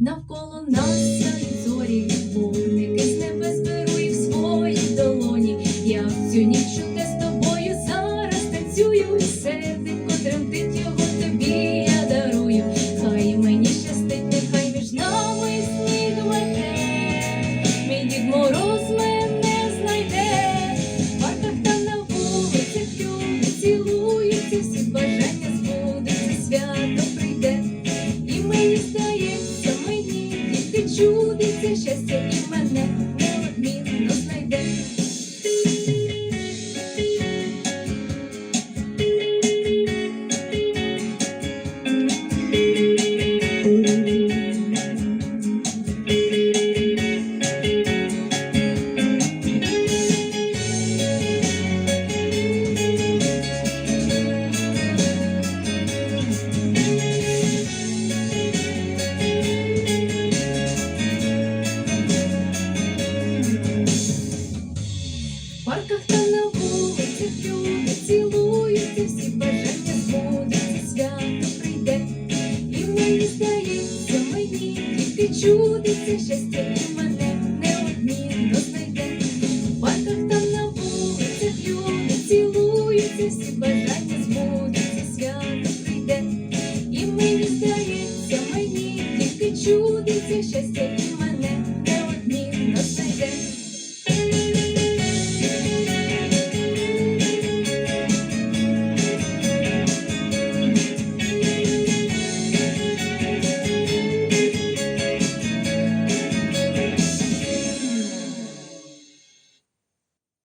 навколо нас сяють зорі, вогники з небес беру і в своїй долоні. Я в цю ніч. Christmas. чудиться щастя і мене неодмінно знайде. У там на вулицях люди цілуються, всі бажання збудуться, свято прийде. І мені здається, мені тільки чудиться щастя.